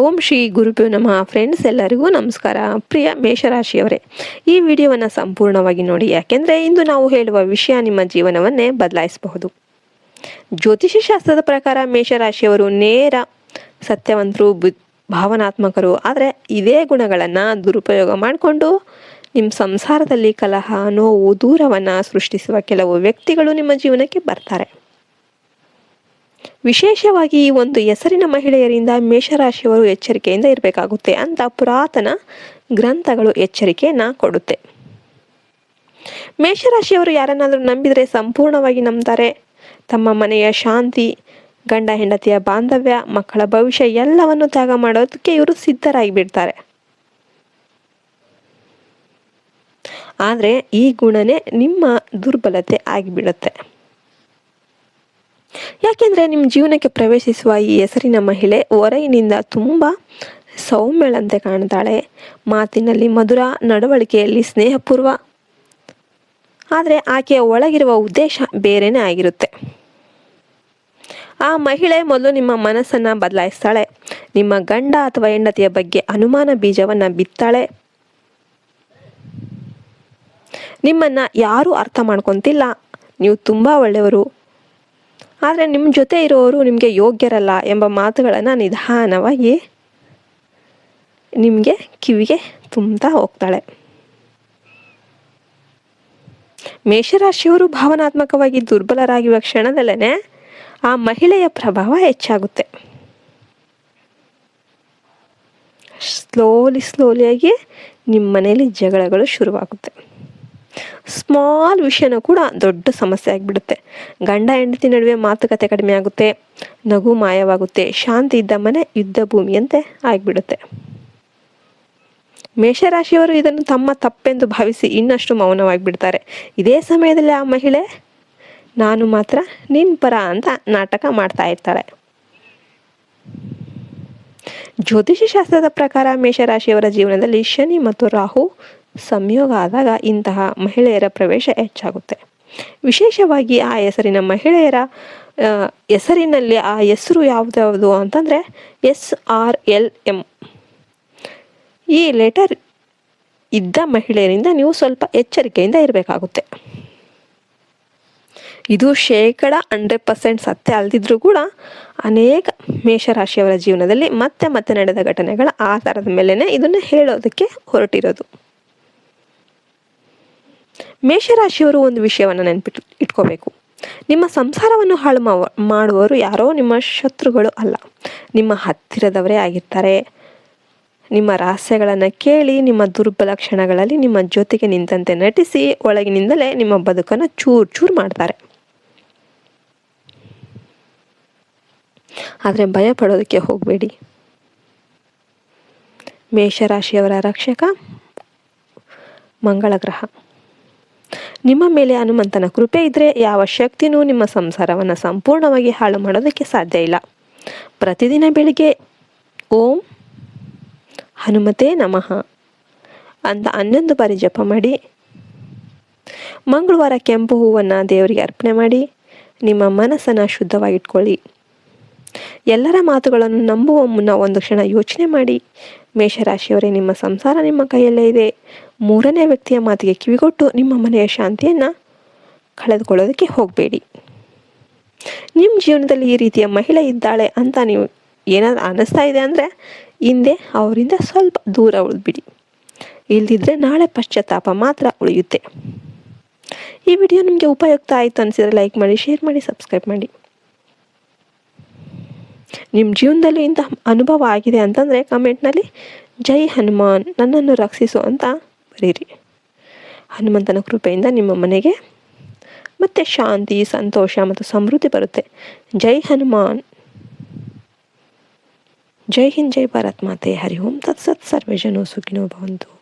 ಓಂ ಶ್ರೀ ಗುರುಭ್ಯೋ ನಮಃ. ಫ್ರೆಂಡ್ಸ್ ಎಲ್ಲರಿಗೂ ನಮಸ್ಕಾರ. ಪ್ರಿಯ ಮೇಷರಾಶಿಯವರೇ, ಈ ವಿಡಿಯೋವನ್ನು ಸಂಪೂರ್ಣವಾಗಿ ನೋಡಿ. ಯಾಕೆಂದರೆ ಇಂದು ನಾವು ಹೇಳುವ ವಿಷಯ ನಿಮ್ಮ ಜೀವನವನ್ನೇ ಬದಲಾಯಿಸಬಹುದು. ಜ್ಯೋತಿಷ ಶಾಸ್ತ್ರದ ಪ್ರಕಾರ ಮೇಷರಾಶಿಯವರು ನೇರ ಸತ್ಯವಂತರು ಭಾವನಾತ್ಮಕರು. ಆದರೆ ಇದೇ ಗುಣಗಳನ್ನು ದುರುಪಯೋಗ ಮಾಡಿಕೊಂಡು ನಿಮ್ಮ ಸಂಸಾರದಲ್ಲಿ ಕಲಹ, ನೋವು, ದೂರವನ್ನು ಸೃಷ್ಟಿಸುವ ಕೆಲವು ವ್ಯಕ್ತಿಗಳು ನಿಮ್ಮ ಜೀವನಕ್ಕೆ ಬರ್ತಾರೆ. ವಿಶೇಷವಾಗಿ ಈ ಒಂದು ಹೆಸರಿನ ಮಹಿಳೆಯರಿಂದ ಮೇಷರಾಶಿಯವರು ಎಚ್ಚರಿಕೆಯಿಂದ ಇರಬೇಕಾಗುತ್ತೆ ಅಂತ ಪುರಾತನ ಗ್ರಂಥಗಳು ಎಚ್ಚರಿಕೆಯನ್ನ ಕೊಡುತ್ತೆ. ಮೇಷರಾಶಿಯವರು ಯಾರನ್ನಾದರೂ ನಂಬಿದರೆ ಸಂಪೂರ್ಣವಾಗಿ ನಂಬ್ತಾರೆ. ತಮ್ಮ ಮನೆಯ ಶಾಂತಿ, ಗಂಡ, ಹೆಂಡತಿಯ ಬಾಂಧವ್ಯ, ಮಕ್ಕಳ ಭವಿಷ್ಯ ಎಲ್ಲವನ್ನು ತ್ಯಾಗ ಮಾಡೋದಕ್ಕೆ ಇವರು ಸಿದ್ಧರಾಗಿ ಬಿಡ್ತಾರೆ ಆದರೆ ಈ ಗುಣನೇ ನಿಮ್ಮ ದುರ್ಬಲತೆ ಆಗಿಬಿಡುತ್ತೆ. ಯಾಕೆಂದರೆ ನಿಮ್ಮ ಜೀವನಕ್ಕೆ ಪ್ರವೇಶಿಸುವ ಈ ಹೆಸರಿನ ಮಹಿಳೆ ಹೊರಗಿನಿಂದ ತುಂಬ ಸೌಮ್ಯಳಂತೆ ಕಾಣ್ತಾಳೆ. ಮಾತಿನಲ್ಲಿ ಮಧುರ, ನಡವಳಿಕೆಯಲ್ಲಿ ಸ್ನೇಹಪೂರ್ವ. ಆದರೆ ಆಕೆಯ ಒಳಗಿರುವ ಉದ್ದೇಶ ಬೇರೆನೇ ಆಗಿರುತ್ತೆ. ಆ ಮಹಿಳೆ ಮೊದಲು ನಿಮ್ಮ ಮನಸ್ಸನ್ನು ಬದಲಾಯಿಸ್ತಾಳೆ. ನಿಮ್ಮ ಗಂಡ ಅಥವಾ ಹೆಂಡತಿಯ ಬಗ್ಗೆ ಅನುಮಾನ ಬೀಜವನ್ನು ಬಿತ್ತಾಳೆ. ನಿಮ್ಮನ್ನು ಯಾರೂ ಅರ್ಥ ಮಾಡ್ಕೊತಿಲ್ಲ. ನೀವು ತುಂಬ ಒಳ್ಳೆಯವರು. ಆದರೆ ನಿಮ್ಮ ಜೊತೆ ಇರೋರು ನಿಮಗೆ ಯೋಗ್ಯರಲ್ಲ ಎಂಬ ಮಾತುಗಳನ್ನು ನಿಧಾನವಾಗಿ ನಿಮಗೆ ಕಿವಿಗೆ ತುಂಬ್ತಾ ಹೋಗ್ತಾಳೆ. ಮೇಷರಾಶಿಯವರು ಭಾವನಾತ್ಮಕವಾಗಿ ದುರ್ಬಲರಾಗಿರುವ ಕ್ಷಣದಲ್ಲೇ ಆ ಮಹಿಳೆಯ ಪ್ರಭಾವ ಹೆಚ್ಚಾಗುತ್ತೆ. ಸ್ಲೋಲಿ ಸ್ಲೋಲಿಯಾಗಿ ನಿಮ್ಮ ಮನೆಯಲ್ಲಿ ಜಗಳಗಳು ಶುರುವಾಗುತ್ತೆ. ಸ್ಮಾಲ್ ವಿಷಯನೂ ಕೂಡ ದೊಡ್ಡ ಸಮಸ್ಯೆ ಆಗಿಬಿಡುತ್ತೆ. ಗಂಡ ಹೆಂಡತಿ ನಡುವೆ ಮಾತುಕತೆ ಕಡಿಮೆ ಆಗುತ್ತೆ, ನಗು ಮಾಯವಾಗುತ್ತೆ, ಶಾಂತಿ ಇದ್ದ ಮನೆ ಯುದ್ಧ ಭೂಮಿಯಂತೆ ಆಗಿಬಿಡುತ್ತೆ. ಮೇಷರಾಶಿಯವರು ಇದನ್ನು ತಮ್ಮ ತಪ್ಪೆಂದು ಭಾವಿಸಿ ಇನ್ನಷ್ಟು ಮೌನವಾಗಿಬಿಡ್ತಾರೆ. ಇದೇ ಸಮಯದಲ್ಲಿ ಆ ಮಹಿಳೆ, ನಾನು ಮಾತ್ರ ನಿನ್ ಪರ ಅಂತ ನಾಟಕ ಮಾಡ್ತಾ ಇರ್ತಾಳೆ. ಜ್ಯೋತಿಷ ಶಾಸ್ತ್ರದ ಪ್ರಕಾರ ಮೇಷರಾಶಿಯವರ ಜೀವನದಲ್ಲಿ ಶನಿ ಮತ್ತು ರಾಹು ಸಂಯೋಗ ಆದಾಗ ಇಂತಹ ಮಹಿಳೆಯರ ಪ್ರವೇಶ ಹೆಚ್ಚಾಗುತ್ತೆ. ವಿಶೇಷವಾಗಿ ಆ ಹೆಸರಿನ ಮಹಿಳೆಯರ ಹೆಸರಿನಲ್ಲಿ ಆ ಹೆಸರು ಯಾವುದ್ಯಾವುದು ಅಂತಂದರೆ ಎಸ್ ಆರ್ ಎಲ್ ಎಂ. ಈ ಲೆಟರ್ ಇದ್ದ ಮಹಿಳೆಯರಿಂದ ನೀವು ಸ್ವಲ್ಪ ಎಚ್ಚರಿಕೆಯಿಂದ ಇರಬೇಕಾಗುತ್ತೆ. ಇದು ಶೇಕಡ ಹಂಡ್ರೆಡ್ ಪರ್ಸೆಂಟ್ ಸತ್ಯ ಅಲ್ದಿದ್ರೂ ಕೂಡ ಅನೇಕ ಮೇಷರಾಶಿಯವರ ಜೀವನದಲ್ಲಿ ಮತ್ತೆ ಮತ್ತೆ ನಡೆದ ಘಟನೆಗಳ ಆಧಾರದ ಮೇಲೇ ಇದನ್ನು ಹೇಳೋದಕ್ಕೆ ಹೊರಟಿರೋದು. ಮೇಷರಾಶಿಯವರು ಒಂದು ವಿಷಯವನ್ನು ನೆನಪಿಟ್ಟು ಇಟ್ಕೋಬೇಕು. ನಿಮ್ಮ ಸಂಸಾರವನ್ನು ಹಾಳು ಮಾಡುವವರು ಯಾರೋ ನಿಮ್ಮ ಶತ್ರುಗಳು ಅಲ್ಲ. ನಿಮ್ಮ ಹತ್ತಿರದವರೇ ಆಗಿರ್ತಾರೆ. ನಿಮ್ಮ ರಹಸ್ಯಗಳನ್ನು ಕೇಳಿ, ನಿಮ್ಮ ದುರ್ಬಲ ಕ್ಷಣಗಳಲ್ಲಿ ನಿಮ್ಮ ಜೊತೆಗೆ ನಿಂತಂತೆ ನಟಿಸಿ, ಒಳಗಿನಿಂದಲೇ ನಿಮ್ಮ ಬದುಕನ್ನು ಚೂರು ಚೂರು ಮಾಡ್ತಾರೆ. ಆದರೆ ಭಯ ಪಡೋದಕ್ಕೆ ಹೋಗಬೇಡಿ. ಮೇಷರಾಶಿಯವರ ರಕ್ಷಕ ಮಂಗಳ ಗ್ರಹ ನಿಮ್ಮ ಮೇಲೆ ಹನುಮಂತನ ಕೃಪೆ ಇದ್ದರೆ ಯಾವ ಶಕ್ತಿನೂ ನಿಮ್ಮ ಸಂಸಾರವನ್ನು ಸಂಪೂರ್ಣವಾಗಿ ಹಾಳು ಮಾಡೋದಕ್ಕೆ ಸಾಧ್ಯ ಇಲ್ಲ. ಪ್ರತಿದಿನ ಬೆಳಿಗ್ಗೆ, ಓಂ ಹನುಮತೆ ನಮಃ ಅಂತ ಹನ್ನೊಂದು ಬಾರಿ ಜಪ ಮಾಡಿ, ಮಂಗಳವಾರ ಕೆಂಪು ಹೂವನ್ನು ದೇವರಿಗೆ ಅರ್ಪಣೆ ಮಾಡಿ, ನಿಮ್ಮ ಮನಸ್ಸನ್ನು ಶುದ್ಧವಾಗಿಟ್ಕೊಳ್ಳಿ. ಎಲ್ಲರ ಮಾತುಗಳನ್ನು ನಂಬುವ ಮುನ್ನ ಒಂದು ಕ್ಷಣ ಯೋಚನೆ ಮಾಡಿ. ಮೇಷರಾಶಿಯವರೇ, ನಿಮ್ಮ ಸಂಸಾರ ನಿಮ್ಮ ಕೈಯಲ್ಲೇ ಇದೆ. ಮೂರನೇ ವ್ಯಕ್ತಿಯ ಮಾತಿಗೆ ಕಿವಿಗೊಟ್ಟು ನಿಮ್ಮ ಮನೆಯ ಶಾಂತಿಯನ್ನು ಕಳೆದುಕೊಳ್ಳೋದಕ್ಕೆ ಹೋಗಬೇಡಿ. ನಿಮ್ಮ ಜೀವನದಲ್ಲಿ ಈ ರೀತಿಯ ಮಹಿಳೆ ಇದ್ದಾಳೆ ಅಂತ ನೀವು ಏನಾದರೂ ಅನ್ನಿಸ್ತಾ ಇದೆ ಅಂದರೆ ಹಿಂದೆ ಅವರಿಂದ ಸ್ವಲ್ಪ ದೂರ ಉಳಿದ್ಬಿಡಿ ಇಲ್ದಿದ್ರೆ ನಾಳೆ ಪಶ್ಚಾತ್ತಾಪ ಮಾತ್ರ ಉಳಿಯುತ್ತೆ. ಈ ವಿಡಿಯೋ ನಿಮಗೆ ಉಪಯುಕ್ತ ಆಯಿತು ಅನಿಸಿದರೆ ಲೈಕ್ ಮಾಡಿ ಶೇರ್ ಮಾಡಿ ಸಬ್ಸ್ಕ್ರೈಬ್ ಮಾಡಿ. ನಿಮ್ಮ ಜೀವನದಲ್ಲಿ ಇಂಥ ಅನುಭವ ಆಗಿದೆ ಅಂತಂದರೆ ಕಮೆಂಟ್ನಲ್ಲಿ ಜೈ ಹನುಮಾನ್, ನನ್ನನ್ನು ರಕ್ಷಿಸು ಅಂತ ಬರೀರಿ. ಹನುಮಂತನ ಕೃಪೆಯಿಂದ ನಿಮ್ಮ ಮನೆಗೆ ಮತ್ತೆ ಶಾಂತಿ, ಸಂತೋಷ ಮತ್ತು ಸಮೃದ್ಧಿ ಬರುತ್ತೆ. ಜೈ ಹನುಮಾನ್. ಜೈ ಹಿಂದ್, ಜೈ ಭಾರತ್ ಮಾತೆ. ಹರಿ ಓಂ. ತತ್ಸತ್ ಸರ್ವೇ ಜನೋ ಸುಖಿನೋ ಭವಂತು.